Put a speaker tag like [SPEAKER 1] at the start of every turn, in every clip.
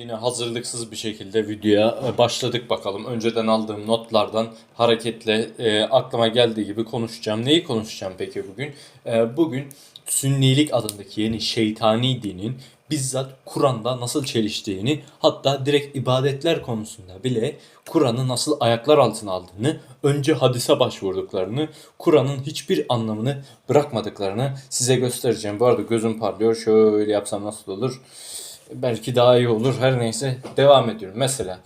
[SPEAKER 1] Yine hazırlıksız bir şekilde videoya e, başladık bakalım. Önceden aldığım notlardan hareketle e, aklıma geldiği gibi konuşacağım. Neyi konuşacağım peki bugün? E, bugün Sünnilik adındaki yeni şeytani dinin bizzat Kur'an'da nasıl çeliştiğini hatta direkt ibadetler konusunda bile Kur'an'ı nasıl ayaklar altına aldığını, önce hadise başvurduklarını, Kur'an'ın hiçbir anlamını bırakmadıklarını size göstereceğim. Bu arada gözüm parlıyor. Şöyle yapsam nasıl olur? Belki daha iyi olur. Her neyse devam ediyorum. Mesela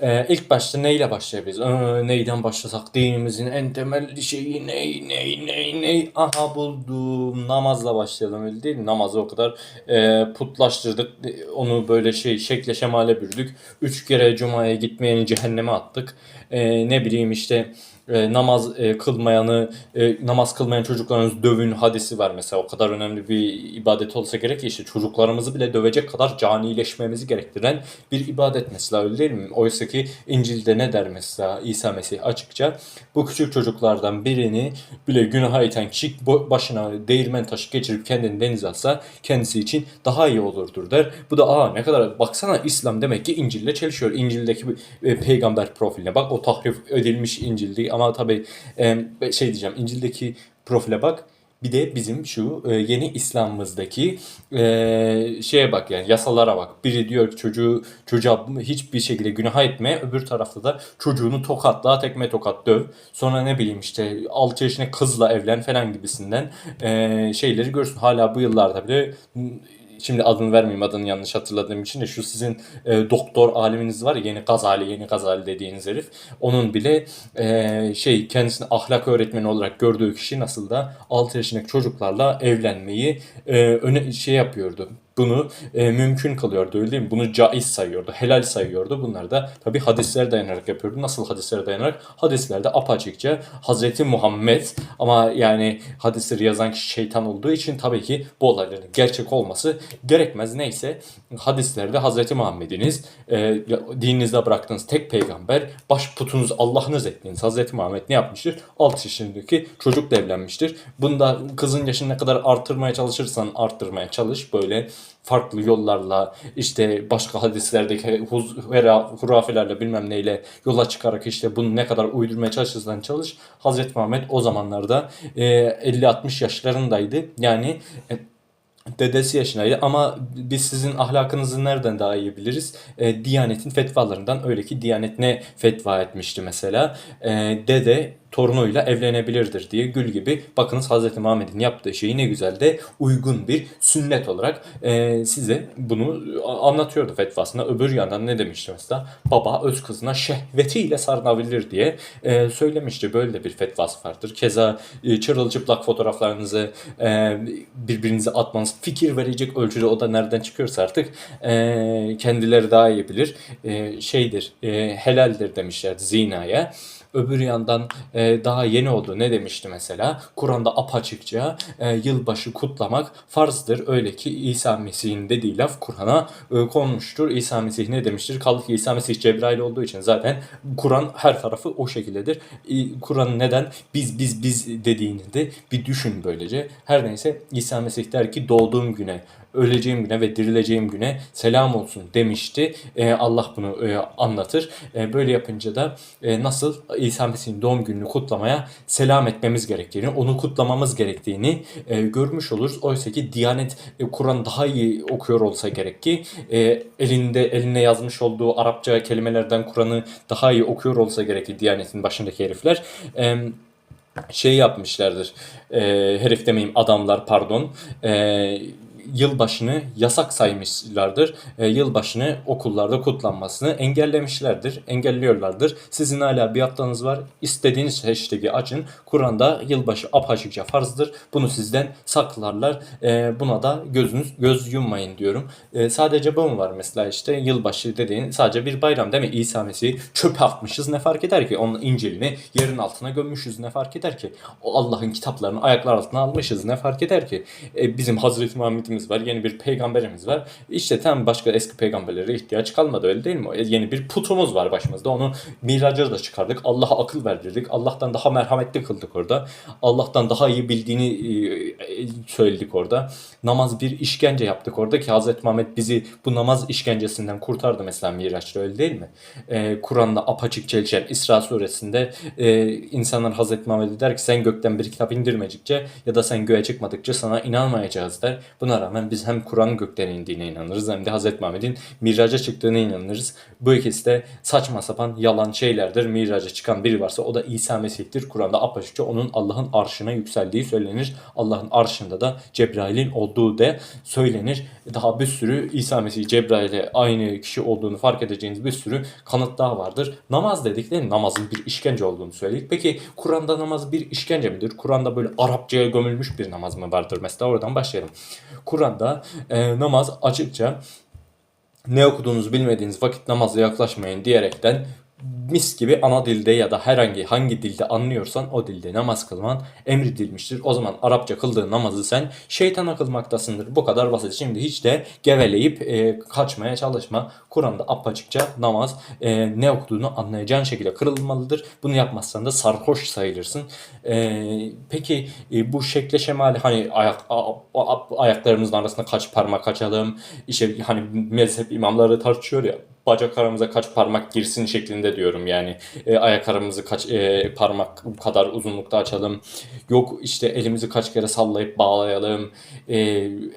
[SPEAKER 1] e, ilk başta neyle başlayabiliriz? Ee, neyden başlasak? Dinimizin en temel şeyi ney ney ney ney? Aha buldum. Namazla başlayalım öyle değil? Namazı o kadar e, putlaştırdık. Onu böyle şey şekle şemale bürüdük. Üç kere cumaya gitmeyeni cehenneme attık. E, ne bileyim işte e, namaz e, kılmayanı, e, namaz kılmayan çocuklarınızı dövün hadisi var mesela. O kadar önemli bir ibadet olsa gerek ki işte çocuklarımızı bile dövecek kadar canileşmemizi gerektiren bir ibadet mesela öyle değil mi? Oysa ki İncil'de ne der mesela İsa Mesih açıkça bu küçük çocuklardan birini bile günaha iten kişi başına değirmen taşı geçirip kendini denize atsa kendisi için daha iyi olurdur der. Bu da aa ne kadar baksana İslam demek ki İncil'le çelişiyor. İncil'deki e, peygamber profiline bak o tahrif edilmiş İncil'di ama tabii e, şey diyeceğim İncil'deki profile bak. Bir de bizim şu e, yeni İslam'ımızdaki e, şeye bak yani yasalara bak. Biri diyor ki çocuğu çocuğa hiçbir şekilde günah etme. Öbür tarafta da çocuğunu tokatla, tekme tokat döv. Sonra ne bileyim işte 6 yaşında kızla evlen falan gibisinden e, şeyleri görsün. Hala bu yıllarda bile Şimdi adını vermeyeyim adını yanlış hatırladığım için de şu sizin e, doktor aliminiz var ya yeni Gazali yeni Gazali dediğiniz herif. Onun bile e, şey kendisini ahlak öğretmeni olarak gördüğü kişi nasıl da 6 yaşındaki çocuklarla evlenmeyi e, öne şey yapıyordu. Bunu e, mümkün kılıyordu öyle değil mi? Bunu caiz sayıyordu, helal sayıyordu. Bunlar da tabi hadislere dayanarak yapıyordu. Nasıl hadislere dayanarak? Hadislerde apaçıkça Hazreti Muhammed ama yani hadisleri yazan kişi şeytan olduğu için tabii ki bu olayların gerçek olması gerekmez. Neyse hadislerde Hazreti Muhammed'iniz e, dininizde bıraktığınız tek peygamber baş putunuz Allah'ınız ettiğiniz Hazreti Muhammed ne yapmıştır? 6 yaşındaki çocukla evlenmiştir. Bunda kızın yaşını ne kadar arttırmaya çalışırsan arttırmaya çalış. Böyle farklı yollarla işte başka hadislerdeki hurafelerle bilmem neyle yola çıkarak işte bunu ne kadar uydurmaya çalışırsan çalış. Hazreti Muhammed o zamanlarda e, 50-60 yaşlarındaydı. Yani e, dedesi yaşındaydı ama biz sizin ahlakınızı nereden daha iyi biliriz? E, Diyanet'in fetvalarından öyle ki Diyanet ne fetva etmişti mesela? E, dede torunuyla evlenebilirdir diye gül gibi bakınız Hz. Muhammed'in yaptığı şeyi ne güzel de uygun bir sünnet olarak e, size bunu anlatıyordu fetvasında. Öbür yandan ne demişti mesela? Baba öz kızına şehvetiyle sarılabilir diye e, söylemişti. Böyle bir fetvası vardır. Keza e, çırılçıplak fotoğraflarınızı e, birbirinize atmanız fikir verecek ölçüde o da nereden çıkıyorsa artık e, kendileri daha iyi bilir. E, şeydir, e, helaldir demişlerdi zinaya. Öbür yandan e, daha yeni oldu. Ne demişti mesela? Kur'an'da apaçıkça e, yılbaşı kutlamak farzdır. Öyle ki İsa Mesih'in dediği laf Kur'an'a e, konmuştur. İsa Mesih ne demiştir? Kaldı ki İsa Mesih Cebrail olduğu için zaten Kur'an her tarafı o şekildedir. E, Kur'an neden biz biz biz dediğini de bir düşün böylece. Her neyse İsa Mesih der ki doğduğum güne öleceğim güne ve dirileceğim güne selam olsun demişti. E, Allah bunu e, anlatır. E, böyle yapınca da e, nasıl İsa Mesih'in doğum gününü kutlamaya selam etmemiz gerektiğini, onu kutlamamız gerektiğini e, görmüş oluruz. Oysa ki Diyanet e, Kur'an daha iyi okuyor olsa gerek ki e, elinde eline yazmış olduğu Arapça kelimelerden Kur'an'ı daha iyi okuyor olsa gerek ki Diyanet'in başındaki herifler. E, şey yapmışlardır. E, herif demeyeyim adamlar pardon. E, yılbaşını yasak saymışlardır. E, yılbaşını okullarda kutlanmasını engellemişlerdir. Engelliyorlardır. Sizin hala bir haftanız var. İstediğiniz hashtag'i açın. Kur'an'da yılbaşı apaçıkça farzdır. Bunu sizden saklarlar. E, buna da gözünüz göz yummayın diyorum. E, sadece bu mu var mesela işte yılbaşı dediğin sadece bir bayram değil mi? İsa Mesih'i çöpe atmışız ne fark eder ki? Onun İncil'ini yerin altına gömmüşüz ne fark eder ki? O Allah'ın kitaplarını ayaklar altına almışız ne fark eder ki? E, bizim Hazreti Muhammed'in nabimiz var. Yeni bir peygamberimiz var. İşte tam başka eski peygamberlere ihtiyaç kalmadı öyle değil mi? Yeni bir putumuz var başımızda. Onu miraca da çıkardık. Allah'a akıl verdirdik. Allah'tan daha merhametli kıldık orada. Allah'tan daha iyi bildiğini e, söyledik orada. Namaz bir işkence yaptık orada ki Hazreti Muhammed bizi bu namaz işkencesinden kurtardı mesela Miraç'ta öyle değil mi? Ee, Kur'an'da apaçık çelişen İsra suresinde e, insanlar Hazreti Muhammed'e der ki sen gökten bir kitap indirmedikçe ya da sen göğe çıkmadıkça sana inanmayacağız der. Buna rağmen biz hem Kur'an'ın gökten indiğine inanırız hem de Hazreti Muhammed'in Miraç'a çıktığına inanırız. Bu ikisi de saçma sapan yalan şeylerdir. Miraç'a çıkan biri varsa o da İsa Mesih'tir. Kur'an'da apaçıkça onun Allah'ın arşına yükseldiği söylenir. Allah'ın arşında da Cebrail'in olduğu da söylenir. Daha bir sürü İsa Mesih Cebrail'e aynı kişi olduğunu fark edeceğiniz bir sürü kanıt daha vardır. Namaz dedik mi? Namazın bir işkence olduğunu söyledik. Peki Kur'an'da namaz bir işkence midir? Kur'an'da böyle Arapçaya gömülmüş bir namaz mı vardır? Mesela oradan başlayalım. Kur'an'da e, namaz açıkça ne okuduğunuzu bilmediğiniz vakit namaza yaklaşmayın diyerekten mis gibi ana dilde ya da herhangi hangi dilde anlıyorsan o dilde namaz kılman emredilmiştir. O zaman Arapça kıldığın namazı sen şeytana kılmaktasındır. Bu kadar basit. Şimdi hiç de geveleyip e, kaçmaya çalışma. Kur'an'da apaçıkça namaz e, ne okuduğunu anlayacağın şekilde kırılmalıdır. Bunu yapmazsan da sarhoş sayılırsın. E, peki e, bu şekle şemali hani ayak, a, a- ayaklarımızın arasında kaç parmak açalım? İşte hani mezhep imamları tartışıyor ya bacak aramıza kaç parmak girsin şeklinde diyorum yani. E, ayak aramızı kaç e, parmak kadar uzunlukta açalım. Yok işte elimizi kaç kere sallayıp bağlayalım. E,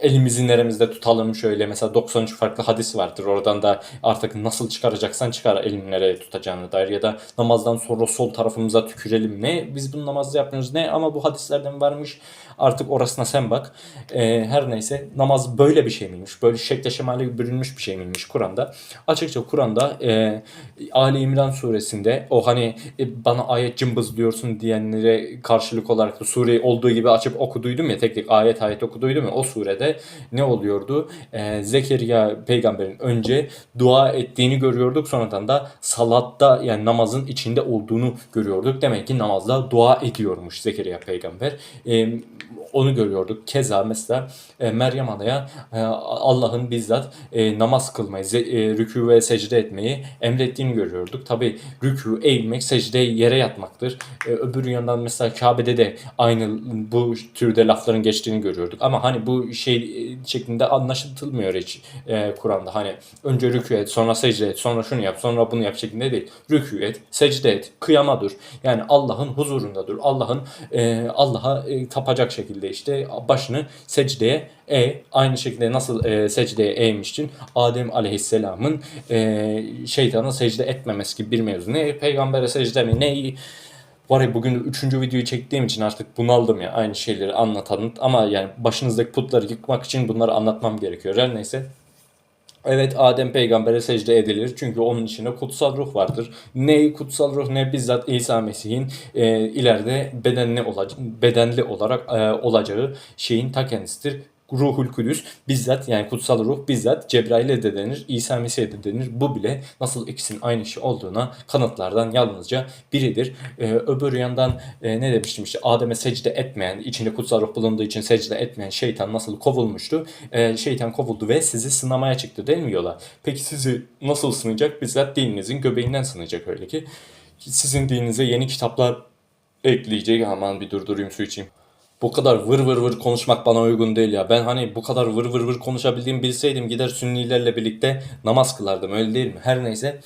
[SPEAKER 1] elimizi neremizde tutalım şöyle. Mesela 93 farklı hadis vardır. Oradan da artık nasıl çıkaracaksan çıkar elini nereye tutacağını dair. Ya da namazdan sonra sol tarafımıza tükürelim. Ne? Biz bunu namazda yapmıyoruz. Ne? Ama bu hadislerden varmış. Artık orasına sen bak. E, her neyse namaz böyle bir şey miymiş? Böyle şekle şemale bürünmüş bir şey miymiş Kur'an'da? Açıkça Kur'an'da e, Ali İmran suresinde o hani e, bana ayet cımbız diyorsun diyenlere karşılık olarak da sureyi olduğu gibi açıp okuduydum ya tek tek ayet ayet okuduydum ya o surede ne oluyordu? E, Zekeriya peygamberin önce dua ettiğini görüyorduk sonradan da salatta yani namazın içinde olduğunu görüyorduk. Demek ki namazda dua ediyormuş Zekeriya peygamber. E, onu görüyorduk. Keza mesela e, Meryem Ana'ya e, Allah'ın bizzat e, namaz kılmayı, e, rükû ve secde etmeyi emrettiğini görüyorduk. Tabi rükû, eğilmek, secde yere yatmaktır. Öbür yandan mesela Kabe'de de aynı bu türde lafların geçtiğini görüyorduk. Ama hani bu şey şeklinde anlaşılmıyor hiç Kur'an'da. Hani önce rükû et, sonra secde et, sonra şunu yap, sonra bunu yap şeklinde değil. Rükû et, secde et, kıyama dur. Yani Allah'ın huzurunda dur. Allah'ın Allah'a tapacak şekilde işte başını secdeye e aynı şekilde nasıl e, secdeye eğmiştin Adem Aleyhisselam'ın e, şeytana secde etmemesi gibi bir mevzu. Ne peygambere secde mi ne Var ya bugün üçüncü videoyu çektiğim için artık bunaldım ya aynı şeyleri anlatan ama yani başınızdaki putları yıkmak için bunları anlatmam gerekiyor. Her neyse Evet Adem peygambere secde edilir çünkü onun içinde kutsal ruh vardır. Ne kutsal ruh ne bizzat İsa Mesih'in e, ileride bedenli olacak bedenli olarak e, olacağı şeyin ta kendisidir. Ruhul Kudüs bizzat yani kutsal ruh bizzat Cebrail'e de denir, İsa Mesih'e de denir. Bu bile nasıl ikisinin aynı şey olduğuna kanıtlardan yalnızca biridir. Ee, öbür yandan e, ne demiştim işte Adem'e secde etmeyen, içinde kutsal ruh bulunduğu için secde etmeyen şeytan nasıl kovulmuştu? Ee, şeytan kovuldu ve sizi sınamaya çıktı değil mi yola? Peki sizi nasıl sınayacak? Bizzat dininizin göbeğinden sınayacak öyle ki. Sizin dininize yeni kitaplar ekleyecek. Aman bir durdurayım su içeyim. Bu kadar vır vır vır konuşmak bana uygun değil ya. Ben hani bu kadar vır vır vır konuşabildiğimi bilseydim gider sünnilerle birlikte namaz kılardım öyle değil mi? Her neyse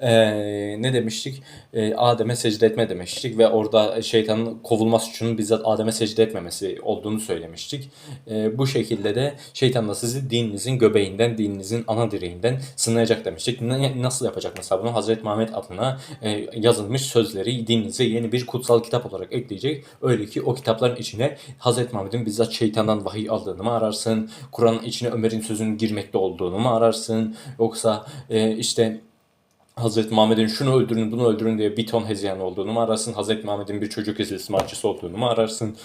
[SPEAKER 1] Ee, ne demiştik? Ee, Adem'e secde etme demiştik ve orada şeytanın kovulma suçunun bizzat Adem'e secde etmemesi olduğunu söylemiştik. Ee, bu şekilde de şeytan da sizi dininizin göbeğinden, dininizin ana direğinden sınayacak demiştik. Ne- nasıl yapacak mesela bunu? Hazreti Muhammed adına e, yazılmış sözleri dininize yeni bir kutsal kitap olarak ekleyecek. Öyle ki o kitapların içine Hazreti Muhammed'in bizzat şeytandan vahiy aldığını mı ararsın? Kur'an'ın içine Ömer'in sözünün girmekte olduğunu mu ararsın? Yoksa e, işte Hazreti Muhammed'in şunu öldürün bunu öldürün diye bir ton hezeyan olduğunu mu ararsın? Hazreti Muhammed'in bir çocuk istismarcısı olduğunu mu ararsın?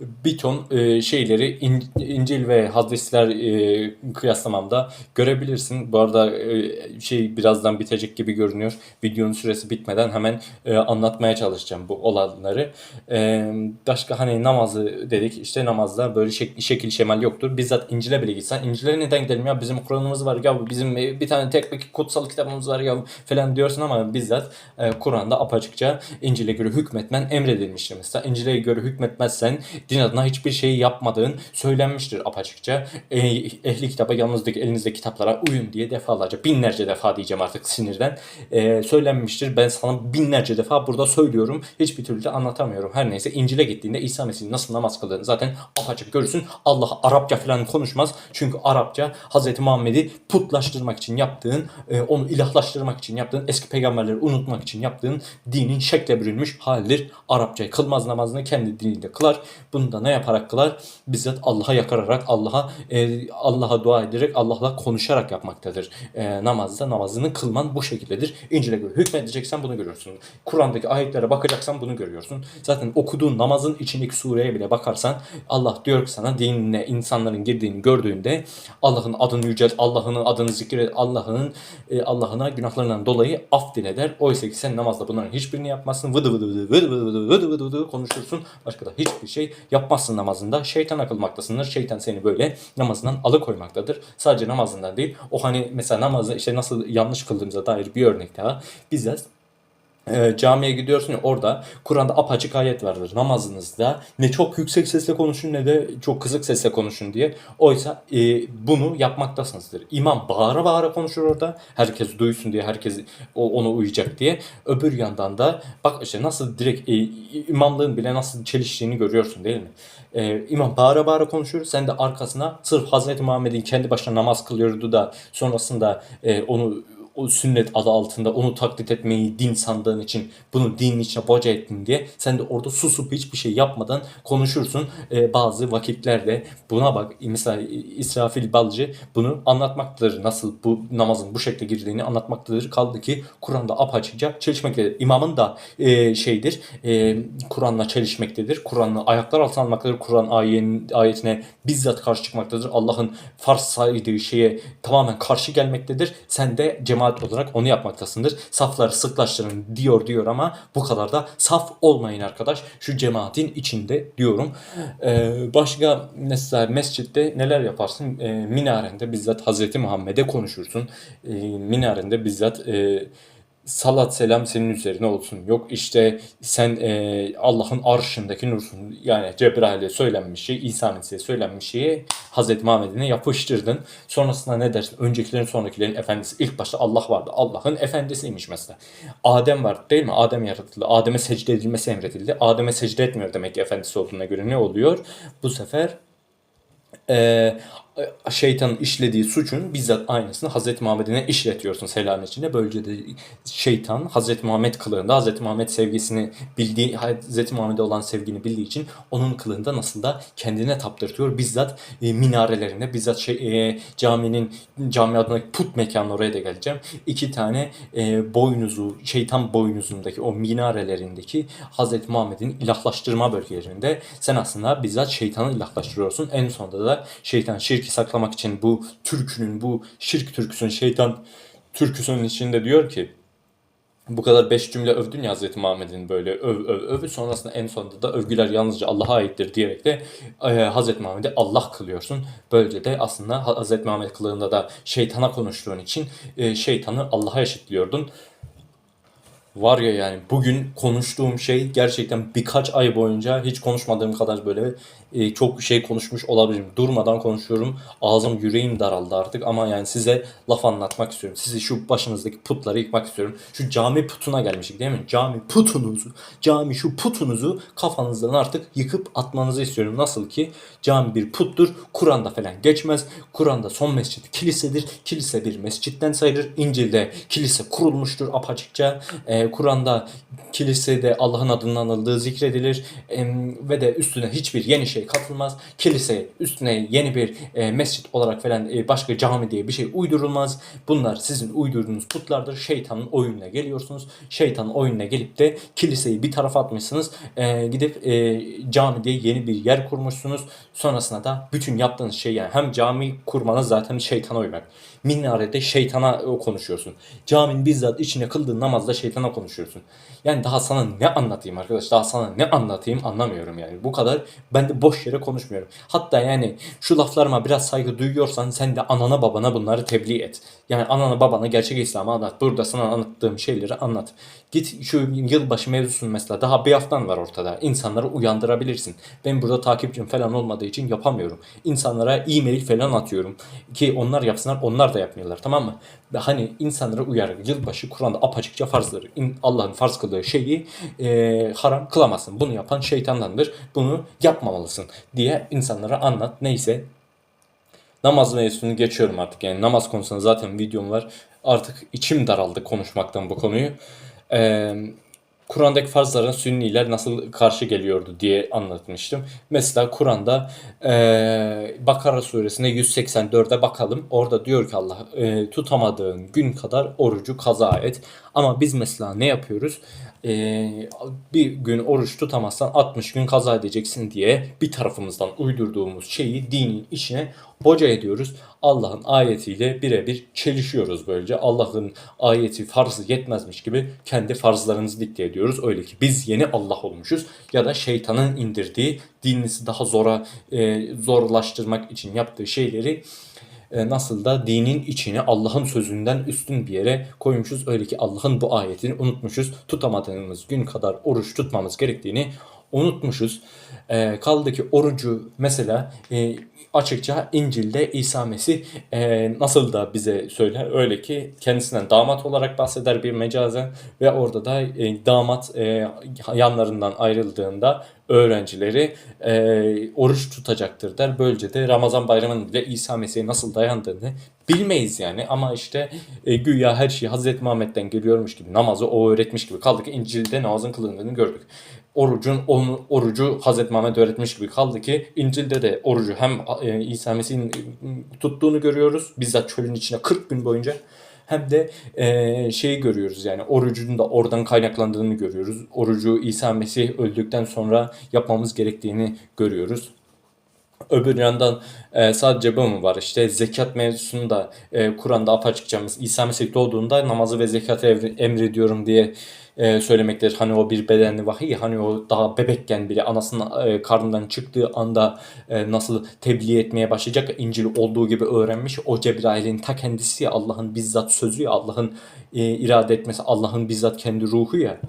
[SPEAKER 1] Bir ton e, şeyleri İn- İncil ve hadisler e, kıyaslamamda görebilirsin. Bu arada e, şey birazdan bitecek gibi görünüyor. Videonun süresi bitmeden hemen e, anlatmaya çalışacağım bu olanları. E, başka hani namazı dedik. İşte namazda böyle şek- şekil şemal yoktur. Bizzat İncil'e bile gitsen İncil'e neden gidelim ya bizim Kur'an'ımız var ya bizim e, bir tane tek bir kutsal kitabımız var ya falan diyorsun ama bizzat e, Kur'an'da apaçıkça İncil'e göre hükmetmen emredilmiştir. Mesela İncil'e göre hükmetmezsen din adına hiçbir şey yapmadığın söylenmiştir apaçıkça. E, ehli kitaba yanınızdaki elinizdeki kitaplara uyun diye defalarca binlerce defa diyeceğim artık sinirden e, söylenmiştir. Ben sana binlerce defa burada söylüyorum. Hiçbir türlü de anlatamıyorum. Her neyse İncil'e gittiğinde İsa Mesih'in nasıl namaz kıldığını zaten apaçık görürsün. Allah Arapça falan konuşmaz. Çünkü Arapça Hz. Muhammed'i putlaştırmak için yaptığın, e, onu ilahlaştırmak için yaptığın, eski peygamberleri unutmak için yaptığın dinin şekle bürünmüş halidir. Arapça kılmaz namazını kendi dilinde kılar. Bunu bunu da ne yaparak kılar? Bizzat Allah'a yakararak, Allah'a e, Allah'a dua ederek, Allah'la konuşarak yapmaktadır. E, namazda namazını kılman bu şekildedir. İncil'e göre hükmedeceksen bunu görüyorsun. Kur'an'daki ayetlere bakacaksan bunu görüyorsun. Zaten okuduğun namazın içindeki sureye bile bakarsan Allah diyor ki sana dinine insanların girdiğini gördüğünde Allah'ın adını yücelt, Allah'ın adını zikret, Allah'ın e, Allah'ına günahlarından dolayı af dile. Oysa ki sen namazda bunların hiçbirini yapmazsın. Vıdı vıdı vıdı vıdı vıdı vıdı vıdı vıdı konuşursun. Başka da hiçbir şey yapmazsın namazında. Şeytan akılmaktasındır. Şeytan seni böyle namazından alıkoymaktadır. Sadece namazından değil. O hani mesela namazı işte nasıl yanlış kıldığımıza dair bir örnek daha. Bizzat e, camiye gidiyorsun ya orada Kur'an'da apaçık ayet vardır namazınızda ne çok yüksek sesle konuşun ne de çok kısık sesle konuşun diye. Oysa e, bunu yapmaktasınızdır. İmam bağıra bağıra konuşur orada herkes duysun diye herkes o, ona uyacak diye. Öbür yandan da bak işte nasıl direkt e, imamlığın bile nasıl çeliştiğini görüyorsun değil mi? E, imam bağıra bağıra konuşuyor sen de arkasına sırf Hazreti Muhammed'in kendi başına namaz kılıyordu da sonrasında e, onu o sünnet adı altında onu taklit etmeyi din sandığın için bunu dinin içine boca ettin diye sen de orada susup hiçbir şey yapmadan konuşursun. Ee, bazı vakitlerde buna bak mesela İsrafil Balcı bunu anlatmaktadır. Nasıl bu namazın bu şekilde girdiğini anlatmaktadır. Kaldı ki Kur'an'da apaçıkça çelişmektedir. İmamın da e, şeydir e, Kur'an'la çelişmektedir. Kur'an'la ayaklar altına almaktadır. Kur'an ayetin, ayetine bizzat karşı çıkmaktadır. Allah'ın farz saydığı şeye tamamen karşı gelmektedir. Sen de cemaat olarak onu yapmaktasındır. Safları sıklaştırın diyor diyor ama bu kadar da saf olmayın arkadaş. Şu cemaatin içinde diyorum. Ee, başka mesela mescitte neler yaparsın? Ee, minarende bizzat Hazreti Muhammed'e konuşursun. Ee, minarende bizzat e, salat selam senin üzerine olsun. Yok işte sen e, Allah'ın arşındaki nursun. Yani Cebrail'e söylenmiş şey, İsa Mesih'e söylenmiş şeyi Hazreti Muhammed'ine yapıştırdın. Sonrasında ne dersin? Öncekilerin sonrakilerin efendisi. İlk başta Allah vardı. Allah'ın efendisiymiş mesela. Adem var değil mi? Adem yaratıldı. Adem'e secde edilmesi emredildi. Adem'e secde etmiyor demek ki efendisi olduğuna göre ne oluyor? Bu sefer e, şeytanın işlediği suçun bizzat aynısını Hazreti Muhammed'ine işletiyorsun selam içinde. Böylece de şeytan Hazreti Muhammed kılığında Hazreti Muhammed sevgisini bildiği Hazreti Muhammed'e olan sevgini bildiği için onun kılığında nasıl da kendine taptırtıyor. Bizzat e, minarelerinde bizzat şey, e, caminin cami adına put mekanı oraya da geleceğim. İki tane e, boynuzu şeytan boynuzundaki o minarelerindeki Hazreti Muhammed'in ilahlaştırma bölgelerinde sen aslında bizzat şeytanı ilahlaştırıyorsun. En sonunda da şeytan şirki saklamak için bu türkünün bu şirk türküsünün şeytan türküsünün içinde diyor ki bu kadar beş cümle övdün ya Hz. Muhammed'in böyle öv öv öv sonrasında en sonunda da övgüler yalnızca Allah'a aittir diyerek de e, Hz. Muhammed'i Allah kılıyorsun. Böylece de aslında Hz. Muhammed kılığında da şeytana konuştuğun için e, şeytanı Allah'a eşitliyordun. Var ya yani bugün konuştuğum şey gerçekten birkaç ay boyunca hiç konuşmadığım kadar böyle e, çok şey konuşmuş olabilirim. Durmadan konuşuyorum. Ağzım yüreğim daraldı artık ama yani size laf anlatmak istiyorum. Sizi şu başınızdaki putları yıkmak istiyorum. Şu cami putuna gelmiştik değil mi? Cami putunuzu, cami şu putunuzu kafanızdan artık yıkıp atmanızı istiyorum. Nasıl ki cami bir puttur. Kur'an'da falan geçmez. Kur'an'da son mescit kilisedir. Kilise bir mescitten sayılır. İncil'de kilise kurulmuştur apaçıkça. E, E, Kur'an'da kilisede Allah'ın adının anıldığı zikredilir E, ve de üstüne hiçbir yeni şey katılmaz. Kilise üstüne yeni bir e, mescit olarak falan e, başka cami diye bir şey uydurulmaz. Bunlar sizin uydurduğunuz putlardır. Şeytanın oyununa geliyorsunuz. Şeytanın oyununa gelip de kiliseyi bir tarafa atmışsınız. E, gidip e, cami diye yeni bir yer kurmuşsunuz. Sonrasında da bütün yaptığınız şey yani hem cami kurmanız zaten şeytana uymak. Minarede şeytana e, konuşuyorsun. Caminin bizzat içine kıldığın namazda şeytana konuşuyorsun. Yani daha sana ne anlatayım arkadaş? Daha sana ne anlatayım anlamıyorum yani. Bu kadar ben de boş yere konuşmuyorum. Hatta yani şu laflarıma biraz saygı duyuyorsan sen de anana babana bunları tebliğ et. Yani anana babana gerçek İslam'ı anlat. Burada sana anlattığım şeyleri anlat. Git şu yılbaşı mevzusunu mesela daha bir haftan var ortada. İnsanları uyandırabilirsin. Ben burada takipçim falan olmadığı için yapamıyorum. İnsanlara e-mail falan atıyorum. Ki onlar yapsınlar onlar da yapmıyorlar tamam mı? Hani insanları uyararak yılbaşı Kur'an'da apaçıkça farzları. İn- Allah'ın farz kıldığı şeyi e, haram kılamazsın. Bunu yapan şeytandandır. Bunu yapmamalısın diye insanlara anlat. Neyse namaz mevzusunu geçiyorum artık. Yani namaz konusunda zaten videom var. Artık içim daraldı konuşmaktan bu konuyu. Ee, Kur'an'daki farzlara Sünniler nasıl karşı geliyordu diye anlatmıştım. Mesela Kur'an'da ee, Bakara suresinde 184'e bakalım. Orada diyor ki Allah e, tutamadığın gün kadar orucu kaza et. Ama biz mesela ne yapıyoruz? Ee, bir gün oruç tutamazsan 60 gün kaza edeceksin diye bir tarafımızdan uydurduğumuz şeyi dinin içine boca ediyoruz. Allah'ın ayetiyle birebir çelişiyoruz böylece. Allah'ın ayeti farzı yetmezmiş gibi kendi farzlarımızı dikte ediyoruz. Öyle ki biz yeni Allah olmuşuz ya da şeytanın indirdiği dininizi daha zora e, zorlaştırmak için yaptığı şeyleri e, nasıl da dinin içine Allah'ın sözünden üstün bir yere koymuşuz. Öyle ki Allah'ın bu ayetini unutmuşuz. Tutamadığımız gün kadar oruç tutmamız gerektiğini unutmuşuz. E, kaldı ki orucu mesela e, açıkça İncil'de İsa Mesih e, nasıl da bize söyler öyle ki kendisinden damat olarak bahseder bir mecazen ve orada da e, damat e, yanlarından ayrıldığında öğrencileri e, oruç tutacaktır der. Böylece de Ramazan bayramının bile İsa Mesih'e nasıl dayandığını bilmeyiz yani. Ama işte e, güya her şey Hazreti Muhammed'den geliyormuş gibi namazı o öğretmiş gibi kaldı ki İncil'de namazın kılındığını gördük. Orucun onu, orucu Hazreti Muhammed öğretmiş gibi kaldı ki İncil'de de orucu hem e, İsa Mesih'in tuttuğunu görüyoruz. Bizzat çölün içine 40 gün boyunca hem de e, şeyi görüyoruz yani orucun da oradan kaynaklandığını görüyoruz. Orucu İsa Mesih öldükten sonra yapmamız gerektiğini görüyoruz. Öbür yandan e, sadece bu mu var? İşte zekat mevzusunda e, Kur'an'da apaçıkça İsa Mesih doğduğunda namazı ve zekatı emrediyorum diye e, söylemektedir. Hani o bir bedenli vahiy, hani o daha bebekken bile anasının e, karnından çıktığı anda e, nasıl tebliğ etmeye başlayacak İncil olduğu gibi öğrenmiş. O Cebrail'in ta kendisi Allah'ın bizzat sözü ya Allah'ın e, irade etmesi, Allah'ın bizzat kendi ruhu ya.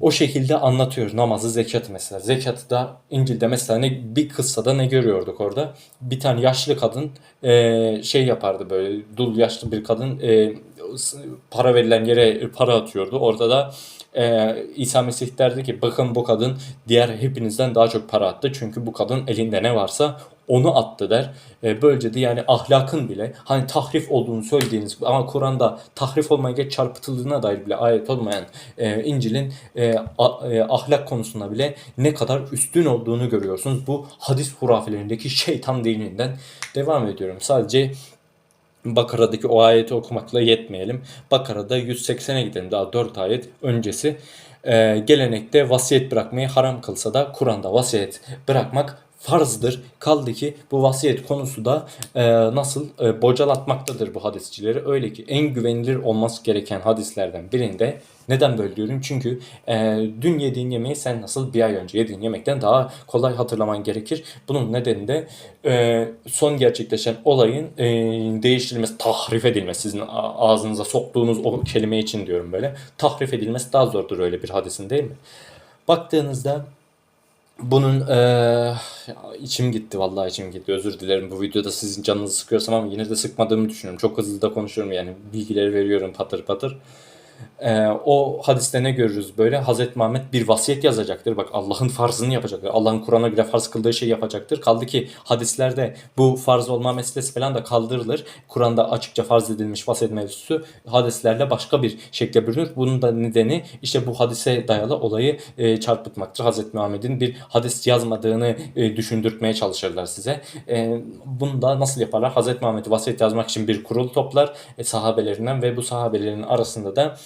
[SPEAKER 1] O şekilde anlatıyor namazı, zekatı mesela. Zekatı da İncil'de mesela ne, bir kıssada ne görüyorduk orada? Bir tane yaşlı kadın e, şey yapardı böyle dul yaşlı bir kadın e, para verilen yere para atıyordu. Orada da e, İsa Mesih derdi ki bakın bu kadın diğer hepinizden daha çok para attı. Çünkü bu kadın elinde ne varsa onu attı der. E, böylece de yani ahlakın bile hani tahrif olduğunu söylediğiniz ama Kur'an'da tahrif olmaya geç çarpıtıldığına dair bile ayet olmayan e, İncil'in e, a- e, ahlak konusunda bile ne kadar üstün olduğunu görüyorsunuz. Bu hadis hurafelerindeki şeytan dininden devam ediyorum. Sadece Bakara'daki o ayeti okumakla yetmeyelim. Bakara'da 180'e gidelim daha 4 ayet öncesi. Ee, gelenekte vasiyet bırakmayı haram kılsa da Kur'an'da vasiyet bırakmak farzdır. Kaldı ki bu vasiyet konusu da e, nasıl e, bocalatmaktadır bu hadisçileri. Öyle ki en güvenilir olması gereken hadislerden birinde neden böyle diyorum? Çünkü e, dün yediğin yemeği sen nasıl bir ay önce yediğin yemekten daha kolay hatırlaman gerekir. Bunun nedeni de e, son gerçekleşen olayın e, değiştirilmesi, tahrif edilmesi. Sizin ağzınıza soktuğunuz o kelime için diyorum böyle. Tahrif edilmesi daha zordur öyle bir hadisin değil mi? Baktığınızda bunun eee, içim gitti vallahi içim gitti. Özür dilerim bu videoda sizin canınızı sıkıyorsam ama yine de sıkmadığımı düşünüyorum. Çok hızlı da konuşuyorum yani bilgileri veriyorum patır patır. Ee, o hadiste ne görürüz böyle? Hazreti Muhammed bir vasiyet yazacaktır. Bak Allah'ın farzını yapacaktır. Allah'ın Kur'an'a göre farz kıldığı şeyi yapacaktır. Kaldı ki hadislerde bu farz olma meselesi falan da kaldırılır. Kur'an'da açıkça farz edilmiş vasiyet mevzusu hadislerle başka bir şekle bürünür. Bunun da nedeni işte bu hadise dayalı olayı e, çarpıtmaktır. Hazreti Muhammed'in bir hadis yazmadığını e, düşündürtmeye çalışırlar size. E, bunu da nasıl yaparlar? Hazreti Muhammed'i vasiyet yazmak için bir kurul toplar e, sahabelerinden ve bu sahabelerin arasında da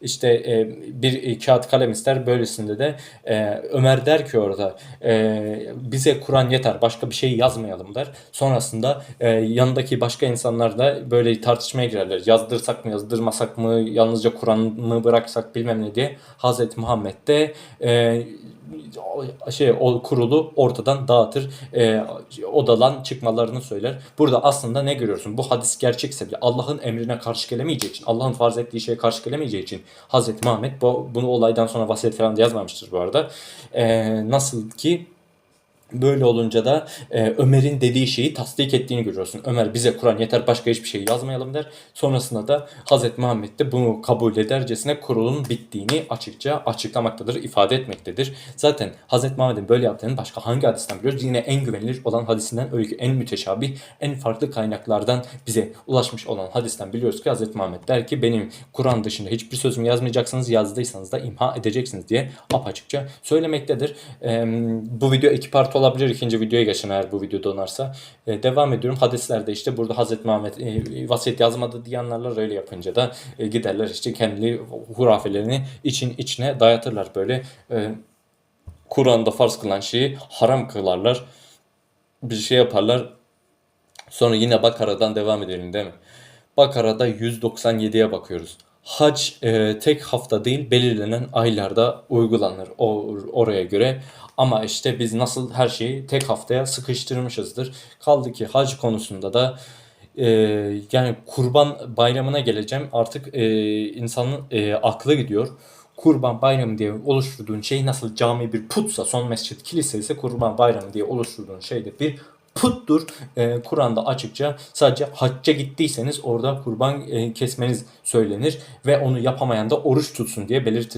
[SPEAKER 1] işte e, bir e, kağıt kalem ister. Böylesinde de e, Ömer der ki orada e, bize Kur'an yeter başka bir şey yazmayalım der. Sonrasında e, yanındaki başka insanlar da böyle tartışmaya girerler. Yazdırsak mı yazdırmasak mı yalnızca Kur'an mı bıraksak bilmem ne diye. Hazreti Muhammed de e, şey o kurulu ortadan dağıtır. E, odadan çıkmalarını söyler. Burada aslında ne görüyorsun? Bu hadis gerçekse bile Allah'ın emrine karşı gelemeyeceği için, Allah'ın farz ettiği şeye karşı gelemeyeceği için Hazreti Muhammed bu, bunu olaydan sonra vasiyet falan da yazmamıştır bu arada. E, nasıl ki Böyle olunca da e, Ömer'in dediği şeyi tasdik ettiğini görüyorsun. Ömer bize Kur'an yeter başka hiçbir şey yazmayalım der. Sonrasında da Hazreti Muhammed de bunu kabul edercesine kurulun bittiğini açıkça açıklamaktadır, ifade etmektedir. Zaten Hazreti Muhammed'in böyle yaptığını başka hangi hadisten biliyoruz? Yine en güvenilir olan hadisinden öyle ki en müteşabih, en farklı kaynaklardan bize ulaşmış olan hadisten biliyoruz ki Hazreti Muhammed der ki benim Kur'an dışında hiçbir sözümü yazmayacaksınız, yazdıysanız da imha edeceksiniz diye apaçıkça söylemektedir. E, bu video iki part olabilir. ikinci videoya geçin eğer bu video donarsa. E, devam ediyorum. Hadislerde işte burada Hazreti Muhammed e, vasiyet yazmadı diyenlerler öyle yapınca da e, giderler işte kendi hurafelerini için içine dayatırlar böyle. E, Kur'an'da farz kılan şeyi haram kılarlar. Bir şey yaparlar. Sonra yine Bakara'dan devam edelim değil mi? Bakara'da 197'ye bakıyoruz. Hac e, tek hafta değil belirlenen aylarda uygulanır o, oraya göre. Ama işte biz nasıl her şeyi tek haftaya sıkıştırmışızdır. Kaldı ki hac konusunda da e, yani kurban bayramına geleceğim artık e, insanın e, aklı gidiyor. Kurban bayramı diye oluşturduğun şey nasıl cami bir putsa son mescit kilise ise kurban bayramı diye oluşturduğun şey de bir puttur. E, Kur'an'da açıkça sadece hacca gittiyseniz orada kurban e, kesmeniz söylenir ve onu yapamayan da oruç tutsun diye belirtilir.